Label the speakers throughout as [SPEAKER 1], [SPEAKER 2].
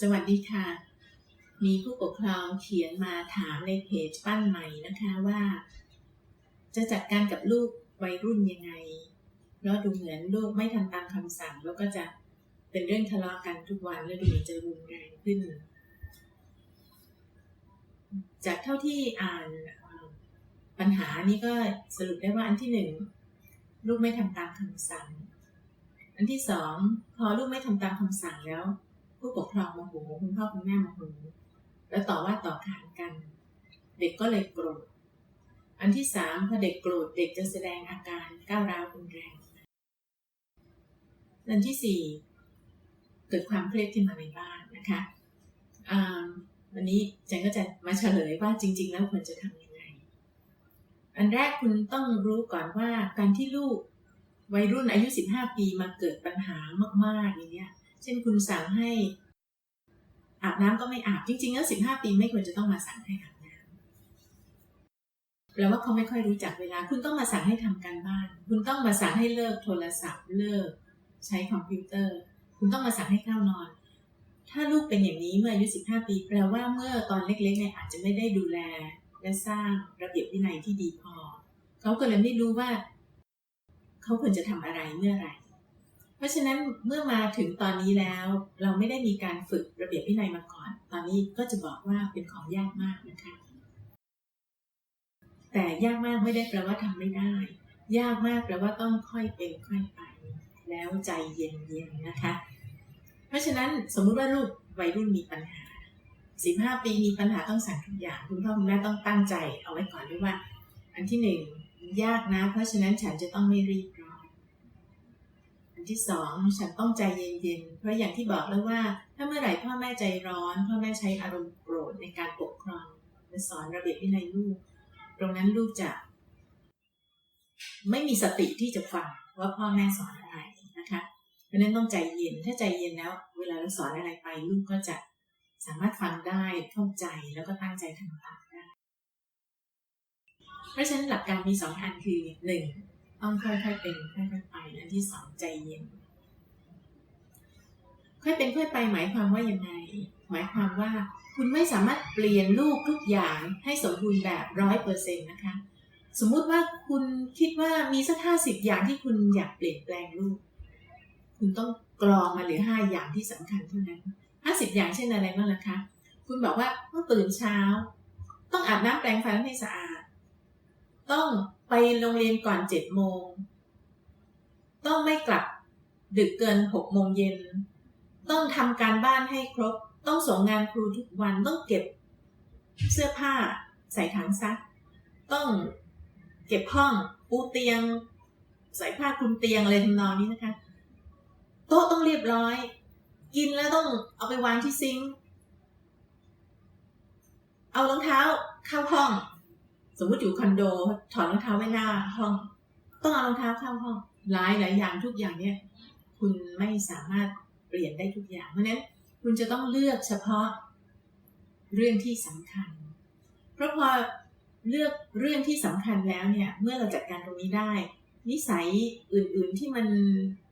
[SPEAKER 1] สวัสดีค่ะ มีผู้ปกครองเขียนมาถามในเพจปั้นใหม่นะคะว่า จะจัดการกับลูกวัยรุ่นยังไง เพราะดูเหมือนลูกไม่ทำตามคำสั่ง แล้วก็จะเป็นเรื่องทะเลาะกันทุกวันแล้วดูเหมือนจะรุนแรงขึ้น จากเท่าที่อ่านปัญหานี้ก็สรุปได้ว่าอันที่หนึ่งลูกไม่ทำตามคำสั่ง อันที่สองพอลูกไม่ทำตามคำสั่งแล้ว ผู้ปกครองโมโหคุณพ่อคุณแม่โมโหแล้วต่อว่าต่อขานกัน เด็กก็เลยโกรธอันที่สามพอเด็กโกรธเด็กจะแสดงอาการก้าวร้าวรุนแรงอันที่สี่เกิดความเครียดขึ้นมาในบ้านนะคะอันนี้เจนก็จะมาเฉลยว่าจริง ๆ แล้วควรจะทำยังไง อันแรกคุณต้องรู้ก่อนว่าการที่ลูกวัยรุ่นอายุ 15 ปีมาเกิดปัญหามากๆอย่างเงี้ย ช่นคุณสั่งให้ อาบน้ำก็ไม่อาบจริงๆแล้ว15ปีไม่ควรจะต้องมาสั่งให้อาบน้ำแปลว่าเขาไม่ค่อยรู้จักเวลา คุณต้องมาสั่งให้ทำการบ้าน คุณต้องมาสั่งให้เลิกโทรศัพท์ เลิก ใช้คอมพิวเตอร์ คุณต้องมาสั่งให้เข้านอน ถ้าลูกเป็นอย่างนี้เมื่ออายุ15ปี แปลว่าเมื่อตอนเล็กๆเนี่ยอาจจะไม่ได้ดูแล และสร้างระเบียบวินัยที่ดีพอเขาก็เลยไม่รู้ว่า เขาควรจะทำอะไรเมื่อไหร่ เพราะฉะนั้นเมื่อมาถึงตอนนี้แล้ว เราไม่ได้มีการฝึกระเบียบวินัยมาก่อน ตอนนี้ก็จะบอกว่าเป็นของยากมากนะคะ แต่ยากมากไม่ได้แปลว่าทำไม่ได้ ยากมากแปลว่าต้องค่อยเป็นค่อยไป แล้วใจเย็นๆนะคะ เพราะฉะนั้นสมมุติว่าลูกวัยรุ่นมีปัญหา15ปีมีปัญหาต้องสั่งทุกอย่างคุณพ่อคุณแม่ต้องตั้งใจเอาไว้ก่อนด้วยว่า อันที่หนึ่งยากนะ เพราะฉะนั้นฉันจะต้องไม่รีบ ที่สองฉันต้องใจเย็นๆ เพราะอย่างที่บอกแล้วว่า ถ้าเมื่อไหร่พ่อแม่ใจร้อน พ่อแม่ใช้อารมณ์โกรธในการปกครองและสอนระเบียบวินัยลูก ตรงนั้นลูกจะ ไม่มีสติที่จะฟังว่าพ่อแม่สอนอะไรนะคะเพราะฉะนั้นต้องใจเย็นถ้าใจเย็นแล้ว เวลาเราสอนอะไรไปลูกก็จะสามารถฟังได้เข้าใจแล้วก็ตั้งใจทำตามได้เพราะฉะนั้นหลักการมีสองอันคือหนึ่ง ต้องค่อยๆเป็นค่อยๆไปและที่สองใจเย็น ค่อยเป็นค่อยไปหมายความว่ายังไง หมายความว่าคุณไม่สามารถเปลี่ยนลูกทุกอย่างให้สมบูรณ์แบบร้อยเปอร์เซ็นต์นะคะ สมมุติว่าคุณคิดว่ามีสักห้าสิบอย่างที่คุณอยากเปลี่ยนแปลงลูก คุณต้องกรองมาเหลือห้าอย่างที่สำคัญเท่านั้นห้าสิบอย่างเช่นอะไรบ้างล่ะคะ คุณบอกว่าต้องตื่นเช้า ต้องอาบน้ำแปรงฟันให้สะอาด ต้อง ไปโรงเรียนก่อนเจ็ดโมง ต้องไม่กลับดึกเกินหกโมงเย็น ต้องทำการบ้านให้ครบ ต้องส่งงานครูทุกวัน ต้องเก็บเสื้อผ้าใส่ถังซัก ต้องเก็บห้องปูเตียง ใส่ผ้าคลุมเตียงอะไรทำนองนี้นะคะ โต๊ะต้องเรียบร้อย กินแล้วต้องเอาไปวางที่ซิงค์เอารองเท้าเข้าห้อง สมมติอยู่คอนโดถอดรองเท้าไว้หน้าห้อง ต้องเอารองเท้าเข้าห้องหลายหลายอย่างทุกอย่างเนี่ย คุณไม่สามารถเปลี่ยนได้ทุกอย่าง เพราะฉะนั้นคุณจะต้องเลือกเฉพาะเรื่องที่สำคัญ เพราะพอเลือกเรื่องที่สำคัญแล้วเนี่ย เมื่อเราจัดการตรงนี้ได้ นิสัยอื่นๆที่มัน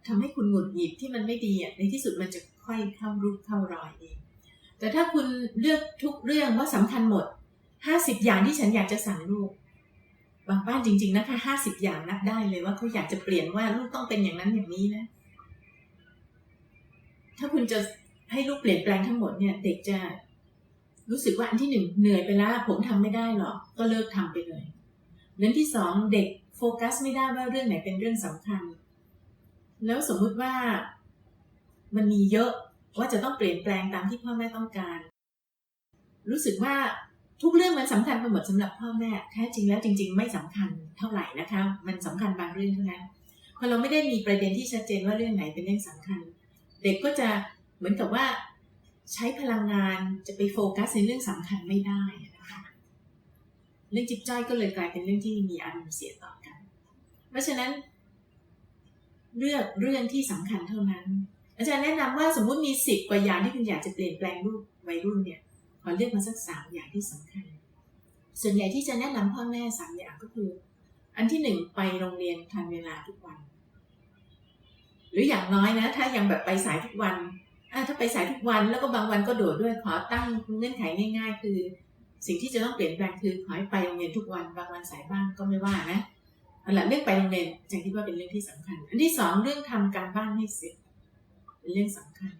[SPEAKER 1] ทำให้คุณหงุดหงิดที่มันไม่ดีอะในที่สุดมันจะค่อยเข้ารูปเข้ารอยเองแต่ถ้าคุณเลือกทุกเรื่องว่าสำคัญหมด ห้าสิบอย่างที่ฉันอยากจะสั่งลูก บางบ้านจริง ๆ นะคะห้าสิบอย่างนับได้เลยว่าเขาอยากจะเปลี่ยนว่าลูกต้องเป็นอย่างนั้นอย่างนี้นะ ถ้าคุณจะให้ลูกเปลี่ยนแปลงทั้งหมดเนี่ย เด็กจะรู้สึกว่าอันที่หนึ่งเหนื่อยไปแล้วผมทำไม่ได้หรอกก็เลิกทำไปเลยเรื่องที่สองเด็กโฟกัสไม่ได้ว่าเรื่องไหนเป็นเรื่องสำคัญ แล้วสมมุติว่ามันมีเยอะว่าจะต้องเปลี่ยนแปลงตามที่พ่อแม่ต้องการ รู้สึกว่า ทุกเรื่องมันสำคัญไปหมดสำหรับพ่อแม่แท้จริงแล้วจริง ๆ ไม่สำคัญเท่าไหร่นะคะ มันสำคัญบางเรื่องเท่านั้นพอเราไม่ได้มีประเด็นที่ชัดเจนว่าเรื่องไหนเป็นเรื่องสำคัญ เด็กก็จะเหมือนกับว่าใช้พลังงานจะไปโฟกัสในเรื่องสำคัญไม่ได้นะคะเรื่องจิบจ้อยก็เลยกลายเป็นเรื่องที่มีอารมณ์เสียต่อกัน เพราะฉะนั้น เลือกเรื่องที่สำคัญเท่านั้น อาจารย์แนะนำว่าสมมุติมีสิบกว่าอย่างที่คุณอยากจะเปลี่ยนแปลงลูกวัยรุ่นเนี่ย ขอเลือกมาสักสามอย่างที่สำคัญ ส่วนใหญ่ที่จะแนะนำพ่อแม่สามอย่างก็คือ อันที่หนึ่งไปโรงเรียนทันเวลาทุกวัน หรืออย่างน้อยนะ ถ้ายังแบบไปสายทุกวันถ้าไปสายทุกวันแล้วก็บางวันก็โดดด้วยขอตั้งเงื่อนไขง่าย ๆ คือ สิ่งที่จะต้องเปลี่ยนแปลงคือขอให้ไปโรงเรียนทุกวันบางวันสายบ้างก็ไม่ว่านะเอาละเรื่องไปโรงเรียนจังคิดว่าเป็นเรื่องที่สำคัญ อันที่สองเรื่องทำการบ้านให้เสร็จเป็นเรื่องสำคัญ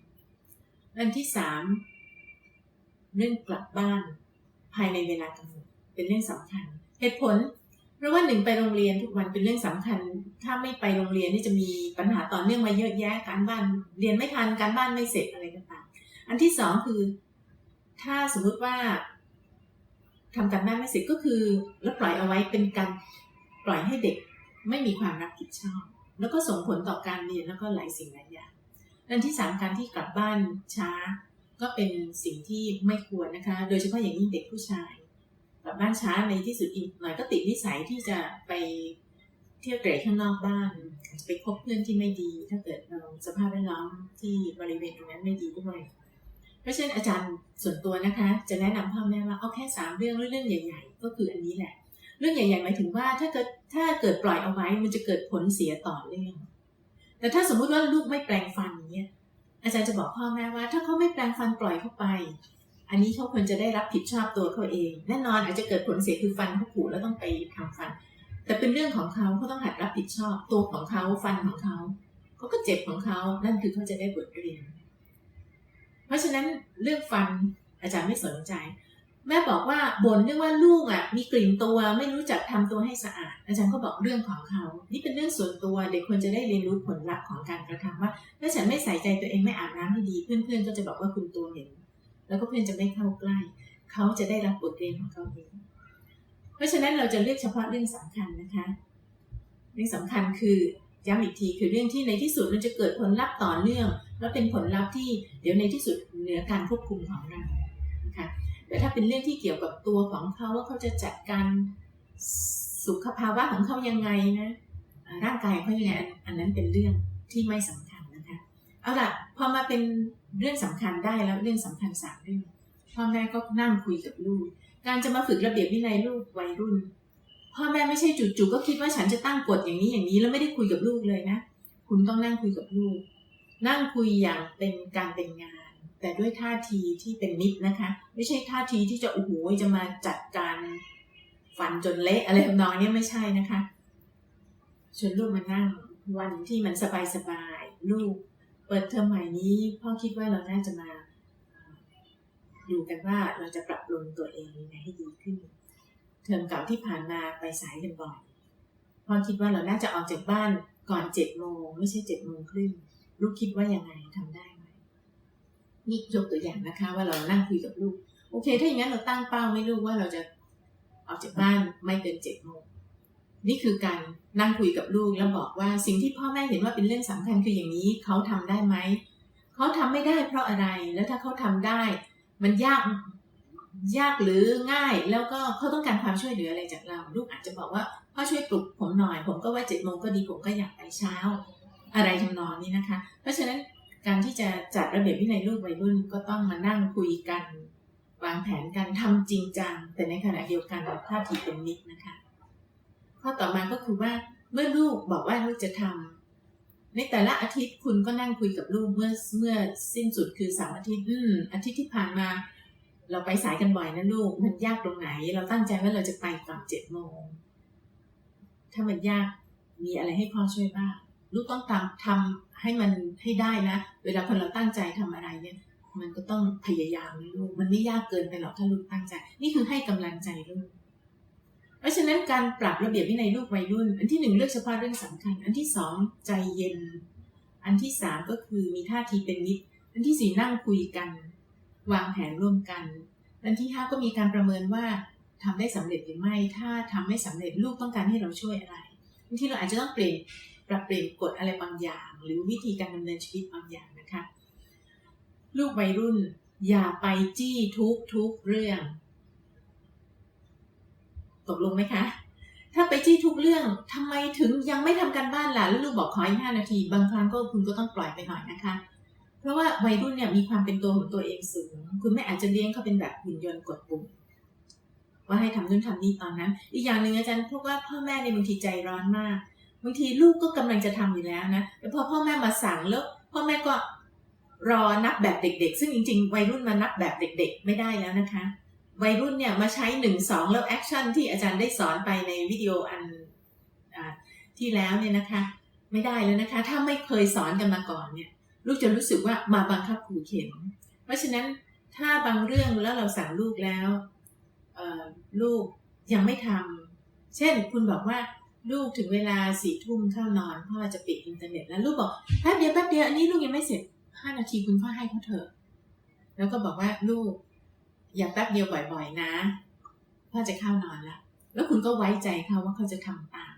[SPEAKER 1] อันที่สาม เรื่องกลับบ้าน ภายในเวลากำหนดเป็นเรื่องสำคัญ เหตุผล เพราะว่าหนึ่งไปโรงเรียนทุกวันเป็นเรื่องสำคัญ ถ้าไม่ไปโรงเรียนนี่จะมีปัญหาต่อเนื่องมาเยอะแยะการบ้านเรียนไม่ทันการบ้านไม่เสร็จอะไรต่างๆอันที่สองคือ ถ้าสมมุติว่าทำการบ้านไม่เสร็จก็คือแล้วปล่อยเอาไว้เป็นการปล่อยให้เด็กไม่มีความรับผิดชอบ แล้วก็ส่งผลต่อการเรียนแล้วก็หลายสิ่งหลายอย่างอันที่สามการที่กลับบ้านช้า ก็เป็นสิ่งที่ไม่ควรนะคะ โดยเฉพาะอย่างยิ่งเด็กผู้ชายกลับบ้านช้าในที่สุดอีกหน่อยก็ติดนิสัยที่จะไปเที่ยวเตร่ข้างนอกบ้านไปคบเพื่อนที่ไม่ดี ถ้าเกิดเราสภาพแวดล้อมที่บริเวณตรงนั้นไม่ดีด้วยเพราะฉะนั้นอาจารย์ส่วนตัวนะคะ จะแนะนำพ่อแม่ว่าเอาแค่สามเรื่องเรื่องใหญ่ ๆ ก็คืออันนี้แหละ เรื่องใหญ่ๆหมายถึงว่าถ้าเกิดถ้าเกิดปล่อยเอาไว้มันจะเกิดผลเสียต่อเรื่องแต่ถ้าสมมุติว่าลูกไม่แปลงฟันอย่างเงี้ย อาจารย์จะบอกพ่อแม่ว่า ถ้าเขาไม่แปลงฟันปล่อยเข้าไป อันนี้เขาควรจะได้รับผิดชอบตัวเขาเอง แน่นอนอาจจะเกิดผลเสียคือฟันเขาผุแล้วต้องไปทำฟัน แต่เป็นเรื่องของเขาเขาต้องหัดรับผิดชอบ ตัวของเขาฟันของเขาเขาก็เจ็บของเขานั่นคือเขาจะได้บทเรียน เพราะฉะนั้นเรื่องฟันอาจารย์ไม่สนใจ แม่บอกว่าบ่นเรื่องว่าลูกอะมีกลิ่นตัวไม่รู้จักทำตัวให้สะอาด อาจารย์ก็บอกเรื่องของเขา นี่เป็นเรื่องส่วนตัวเด็กควรจะได้เรียนรู้ผลลัพธ์ของการกระทำว่า ถ้าฉันไม่ใส่ใจตัวเองไม่อาบน้ำให้ดีเพื่อนๆก็จะบอกว่าคุณตัวเหม็นแล้วก็เพื่อนจะไม่เข้าใกล้ เขาจะได้รับบทเรียนของเขาเองเพราะฉะนั้นเราจะเลือกเฉพาะเรื่องสำคัญนะคะเรื่องสำคัญคือย้ำอีกทีคือเรื่องที่ในที่สุดมันจะเกิดผลลัพธ์ต่อเนื่อง แล้วเป็นผลลัพธ์ที่เดี๋ยวในที่สุดเหนือการควบคุมของเรานะคะ แต่ถ้าเป็นเรื่องที่เกี่ยวกับตัวของเขาว่าเขาจะจัดการสุขภาวะของเขายังไงนะร่างกายเขายังไงอันนั้นเป็นเรื่องที่ไม่สำคัญนะคะเอาล่ะพอมาเป็นเรื่องสำคัญได้แล้วเรื่องสำคัญสามเรื่องพ่อแม่ก็นั่งคุยกับลูก การจะมาฝึกระเบียบวินัยลูกวัยรุ่น พ่อแม่ไม่ใช่จู่ๆก็คิดว่าฉันจะตั้งกฎอย่างนี้อย่างนี้แล้วไม่ได้คุยกับลูกเลยนะ คุณต้องนั่งคุยกับลูก นั่งคุยอย่างเป็นการเป็นงาน แต่ด้วยท่าทีที่เป็นมิตรนะคะ ไม่ใช่ท่าทีที่จะโอ้โหจะมาจัดการฟันจนเละอะไรทำนองนี้ไม่ใช่นะคะชวนลูกมานั่งวันที่มันสบายๆลูกเปิดเทอมใหม่นี้พ่อคิดว่าเราน่าจะมาดูกันว่าเราจะปรับปรุงตัวเองยังไงให้ดีขึ้น เทอมเก่าที่ผ่านมาไปสายกันบ่อยพ่อคิดว่าเราน่าจะออกจากบ้านก่อนเจ็ดโมงไม่ใช่เจ็ดโมงครึ่งลูกคิดว่ายังไงทำได้ นี่ยกตัวอย่างนะคะ ว่าเรานั่งคุยกับลูก โอเค ถ้าอย่างนั้นเราตั้งเป้าไม่ลูกว่าเราจะออกจากบ้านไม่เกินเจ็ดโมงนี่คือการนั่งคุยกับลูกแล้วบอกว่าสิ่งที่พ่อแม่เห็นว่าเป็นเรื่องสำคัญคืออย่างนี้เขาทำได้ไหมเขาทำไม่ได้เพราะอะไรแล้วถ้าเขาทำได้ มันยากยากหรือง่าย แล้วก็เขาต้องการความช่วยเหลืออะไรจากเรา ลูกอาจจะบอกว่าพ่อช่วยปลุกผมหน่อย ผมก็ว่าเจ็ดโมงก็ดีผมก็อยากไปเช้า อะไรทำนองนี้นะคะ เพราะฉะนั้น การที่จะจัดระเบียบวินัยลูกวัยรุ่นก็ต้องมานั่งคุยกัน วางแผนกันทำจริงจัง แต่ในขณะเดียวกันท่าทีเป็นมิตรนะคะ ข้อต่อมาก็คือว่าเมื่อลูกบอกว่าลูกจะทำในแต่ละอาทิตย์คุณก็นั่งคุยกับลูกเมื่อเมื่อสิ้นสุดคือสามอาทิตย์อืมอาทิตย์ที่ผ่านมา เราไปสายกันบ่อยนะลูกมันยากตรงไหน เราตั้งใจว่าเราจะไปก่อนเจ็ดโมงถ้ามันยากมีอะไรให้พ่อช่วยบ้าง ลูกต้องทำทำให้มันให้ได้นะ เวลาคนเราตั้งใจทำอะไรเนี่ยมันก็ต้องพยายามนลูก มันไม่ยากเกินไปหรอกถ้าลูกตั้งใจ นี่คือให้กำลังใจลูก เพราะฉะนั้นการปรับระเบียบวินัยลูกวัยรุ่น อันที่หนึ่งเลือกเฉพาะเรื่องสำคัญ อันที่สองใจเย็น อันที่สามก็คือมีท่าทีเป็นมิตร อันที่สี่นั่งคุยกัน วางแผนร่วมกัน อันที่ห้าก็มีการประเมินว่าทำได้สำเร็จหรือไม่ ถ้าทำไม่สำเร็จลูกต้องการให้เราช่วยอะไรบางทีเราอาจจะต้องเปลี่ยน ปรับเปลี่ยนกฎอะไรบางอย่าง หรือวิธีการดำเนินชีวิตบางอย่างนะคะ ลูกวัยรุ่นอย่าไปจี้ทุกทุกเรื่อง ตกลงไหมคะ ถ้าไปจี้ทุกเรื่องทำไมถึงยังไม่ทำการบ้านล่ะแล้วลูกบอกขออีกห้านาที บางครั้งก็คุณก็ต้องปล่อยไปหน่อยนะคะ เพราะว่าวัยรุ่นเนี่ยมีความเป็นตัวของตัวเองสูง คุณไม่อาจจะเลี้ยงเขาเป็นแบบหุ่นยนต์กดปุ่มว่าให้ทำนู่นทำนี่ตอนนั้น อีกอย่างหนึ่งอาจารย์พบว่าพ่อแม่ในบางทีใจร้อนมาก บางทีลูกก็กำลังจะทำอยู่แล้วนะแต่พอพ่อแม่มาสั่งแล้วพ่อแม่ก็รอนับแบบเด็ก ๆ ซึ่งจริง ๆ วัยรุ่นมานับแบบเด็ก ๆ ไม่ได้แล้วนะคะ วัยรุ่นเนี่ยมาใช้หนึ่งสองแล้วแอคชั่นที่อาจารย์ได้สอนไปในวิดีโออันอที่แล้วเนี่ยนะคะ ไม่ได้แล้วนะคะ ถ้าไม่เคยสอนกันมาก่อนเนี่ย ลูกจะรู้สึกว่ามาบังคับขู่เข็น เพราะฉะนั้นถ้าบางเรื่องแล้วเราสั่งลูกแล้วลูกยังไม่ทำเช่นคุณบอกว่า ลูกถึงเวลาสี่ทุ่มเข้านอนพ่อจะปิดอินเทอร์เน็ตแล้วลูกบอกแป๊บเดียวแป๊บเดียวอันนี้ลูกยังไม่เสร็จห้านาทีคุณพ่อให้เขาเถอะ แล้วก็บอกว่าลูก อย่าแป๊บเดียวบ่อยๆนะพ่อจะเข้านอนแล้วแล้วคุณก็ไว้ใจเขาว่าเขาจะทำตาม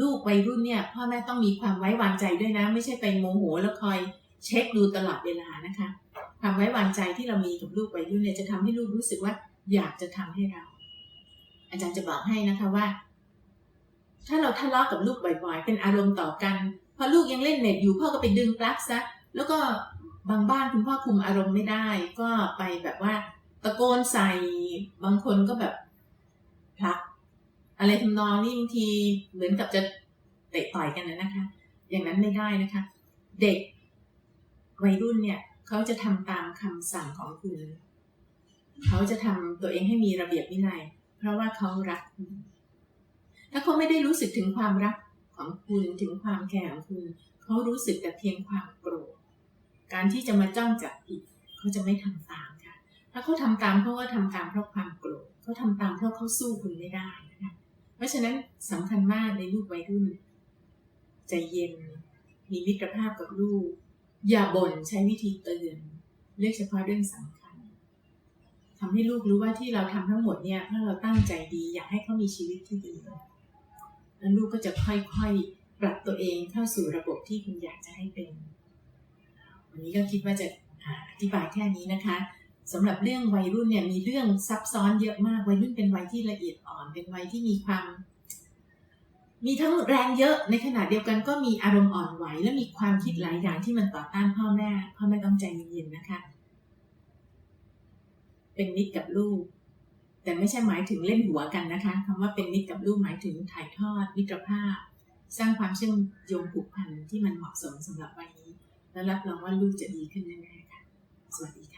[SPEAKER 1] ลูกวัยรุ่นเนี่ยพ่อแม่ต้องมีความไว้วางใจด้วยนะ ไม่ใช่ไปโมโหแล้วคอยเช็คดูตลอดเวลานะคะ ความไว้วางใจที่เรามีกับลูกวัยรุ่นเนี่ยจะทำให้ลูกรู้สึกว่าอยากจะทำให้เรา อาจารย์จะบอกให้นะคะว่า ถ้าเราทะเลาะกับลูกบ่อยๆ เป็นอารมณ์ต่อกัน พอลูกยังเล่นเน็ตอยู่พ่อก็ไปดึงปลั๊กซะ แล้วก็บางบ้านคุณพ่อคุมอารมณ์ไม่ได้ ก็ไปแบบว่า ตะโกนใส่ บางคนก็แบบผลัก อะไรทำนองนี้บางทีเหมือนกับจะเตะต่อยกันนะคะ อย่างนั้นไม่ได้นะคะ เด็กวัยรุ่นเนี่ยเขาจะทำตามคำสั่งของคุณ เขาจะทำตัวเองให้มีระเบียบวินัย เพราะว่าเขารักคุณ ถ้าเขาไม่ได้รู้สึกถึงความรักของคุณถึงความแคร์ของคุณ เขารู้สึกแต่เพียงความโกรธ การที่จะมาจ้องจับผิดเขาจะไม่ทำตามค่ะ ถ้าเขาทำตามเขาก็ทำตามเพราะความโกรธเขาทำตามเพราะเขาสู้คุณไม่ได้นะคะเพราะฉะนั้นสำคัญมากในลูกวัยรุ่น ใจเย็น มีมิตรภาพกับลูก อย่าบ่นใช้วิธีเตือนเลือกเฉพาะเรื่องสำคัญทำให้ลูกรู้ว่าที่เราทำทั้งหมดเนี่ยเพราะเราตั้งใจดี อยากให้เขามีชีวิตที่ดี แล้วลูกก็จะค่อยๆ ปรับตัวเองเข้าสู่ระบบที่คุณอยากจะให้เป็น วันนี้ก็คิดว่าจะอธิบายแค่นี้นะคะสำหรับเรื่องวัยรุ่นเนี่ยมีเรื่องซับซ้อนเยอะมากวัยรุ่นเป็นวัยที่ละเอียดอ่อน เป็นวัยที่มีความ มีทั้งแรงเยอะในขณะเดียวกันก็มีอารมณ์อ่อนไหว และมีความคิดหลายอย่างที่มันต่อต้านพ่อแม่พ่อแม่ต้องใจเย็นๆนะคะ เป็นมิตรกับลูก แต่ไม่ใช่หมายถึงเล่นหัวกันนะคะคำว่าเป็นมิตรกับลูกหมายถึงถ่ายทอด มิตรภาพ สร้างความเชื่อมโยงผูกพันที่มันเหมาะสมสำหรับวัยนี้ แล้วรับรองว่าลูกจะดีขึ้นแน่ๆค่ะ สวัสดีค่ะ